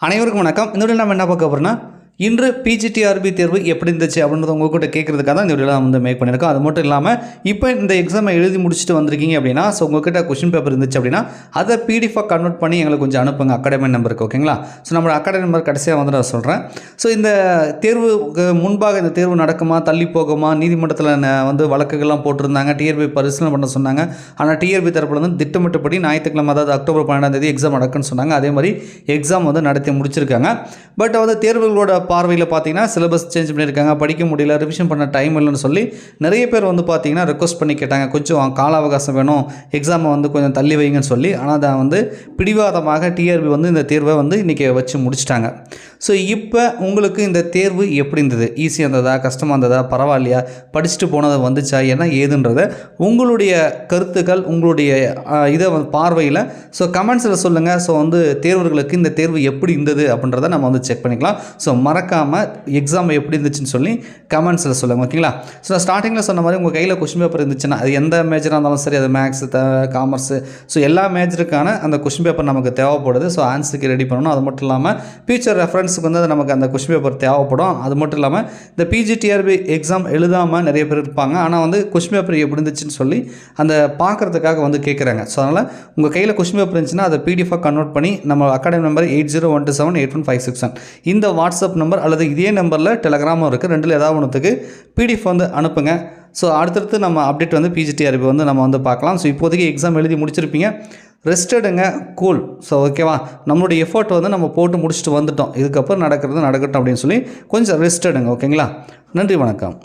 அனைவருக்கும் வணக்கம் இந்த நம்ம என்ன பார்க்க போகிறோம்னா இன்று பிஜிடிஆர்பி தேர்வு எப்படி இருந்துச்சு அப்படின்றத உங்கள்கிட்ட கேட்குறதுக்காக தான் இந்த வீடியோலாம் வந்து மேக் பண்ணியிருக்கோம். அது மட்டும் இல்லாமல் இப்போ இந்த எக்ஸாமை எழுதி முடிச்சுட்டு வந்திருக்கீங்க அப்படின்னா ஸோ உங்ககிட்ட கொஷின் பேப்பர் இருந்துச்சு அப்படின்னா அதை பிடிஎஃபாக கன்வெர்ட் பண்ணி எங்களுக்கு கொஞ்சம் அனுப்புங்க. அகாடமி நம்பருக்கு ஓகேங்களா ஸோ நம்மளோட அகாடமி நம்பர் கடைசியாக வந்து நான் சொல்கிறேன் ஸோ இந்த தேர்வுக்கு முன்பாக இந்த தேர்வு நடக்குமா தள்ளி போகுமா நீதிமன்றத்தில் வந்து வழக்குகள்லாம் போட்டிருந்தாங்க டிஆர்பி பரிசீலனை பண்ண சொன்னாங்க. ஆனால் டிஆர்பி தரப்பில் வந்து திட்டமிட்டபடி ஞாயிற்றுக்கிழமை அதாவது அக்டோபர் பன்னெண்டாம் தேதி எக்ஸாம் நடக்குன்னு சொன்னாங்க. அதே மாதிரி எக்ஸாம் வந்து நடத்தி முடிச்சிருக்காங்க. பட் வந்து தேர்வுகளோட பார்வையில் பார்த்தீங்கன்னா சிலபஸ் சேஞ்ச் பண்ணியிருக்காங்க. படிக்க முடியல ரிவிஷன் பண்ண டைம் இல்லைன்னு சொல்லி நிறைய பேர் வந்து பார்த்தீங்கன்னா ரெக்வஸ்ட் பண்ணி கேட்டாங்க. கொஞ்சம் கால அவகாசம் வேணும் எக்ஸாமை வந்து கொஞ்சம் தள்ளி வைங்கன்னு சொல்லி. ஆனால் அதை வந்து பிடிவாதமாக டிஆர்பி வந்து இந்த தேர்வை வந்து இன்றைக்கி வச்சு முடிச்சிட்டாங்க. ஸோ இப்போ உங்களுக்கு இந்த தேர்வு எப்படி இருந்தது? ஈஸியாக இருந்ததா? கஷ்டமாக இருந்ததா? பரவாயில்லையா? படிச்சுட்டு போனதை வந்துச்சா? என்ன ஏதுன்றத உங்களுடைய கருத்துக்கள் உங்களுடைய இதை வந்து பார்வையில். ஸோ கமெண்ட்ஸில் சொல்லுங்கள் ஸோ வந்து தேர்வர்களுக்கு இந்த தேர்வு எப்படி இருந்தது அப்படின்றத நம்ம வந்து செக் பண்ணிக்கலாம். ஸோ மறக்காமல் எக்ஸாம் எப்படி இருந்துச்சுன்னு சொல்லி கமெண்ட்ஸில் சொல்லுங்கள் ஓகேங்களா ஸோ நான் ஸ்டார்டிங்கில் சொன்ன மாதிரி உங்கள் கையில் கொஷின் பேப்பர் இருந்துச்சுன்னா அது எந்த மேஜராக இருந்தாலும் சரி அது மேக்ஸ் காமர்ஸு ஸோ எல்லா மேஜருக்கான அந்த கொஷின் பேப்பர் நமக்கு தேவைப்படுது. ஸோ ஆன்சருக்கு ரெடி பண்ணணும். அது மட்டும் இல்லாமல் ஃபியூச்சர் ரெஃபரன்ஸுக்கு வந்து அது நமக்கு அந்த கொஷின் பேப்பர் தேவைப்படும். அது மட்டும் இல்லாமல் இந்த பிஜிடிஆர்பி எக்ஸாம் எழுதாமல் நிறைய பேர் இருப்பாங்க. ஆனால் வந்து கொஷின் பேப்பர் எப்படி இருந்துச்சுன்னு சொல்லி அந்த பார்க்குறதுக்காக வந்து கேட்குறாங்க ஸோ அதனால் உங்கள் கையில் கொஷின் பேப்பர் இருந்துச்சுன்னா அதை பிடிஎஃபாக கன்வெர்ட் பண்ணி நம்ம academy number eight zero one two seven eight one five six one இந்த வாட்ஸ்அப் நம்பர் நம்பர் அல்லது இதே நம்பரில் டெலகிராமும் இருக்குது ரெண்டில் ஏதாவது ஒன்றுத்துக்கு பிடிஎஃப் வந்து அனுப்புங்க. ஸோ அடுத்தடுத்து நம்ம அப்டேட் வந்து பிஜிடிஆர்பி வந்து நம்ம வந்து பார்க்கலாம். ஸோ இப்போதைக்கு எக்ஸாம் எழுதி முடிச்சிருப்பீங்க. ரெஸ்டடுங்க கூல் ஸோ ஓகேவா நம்மளுடைய எஃபர்ட் வந்து நம்ம போட்டு முடிச்சுட்டு வந்துட்டோம். இதுக்கப்புறம் நடக்கிறது நடக்கட்டும் அப்படின்னு சொல்லி கொஞ்சம் ரெஸ்டடுங்க ஓகேங்களா நன்றி வணக்கம்.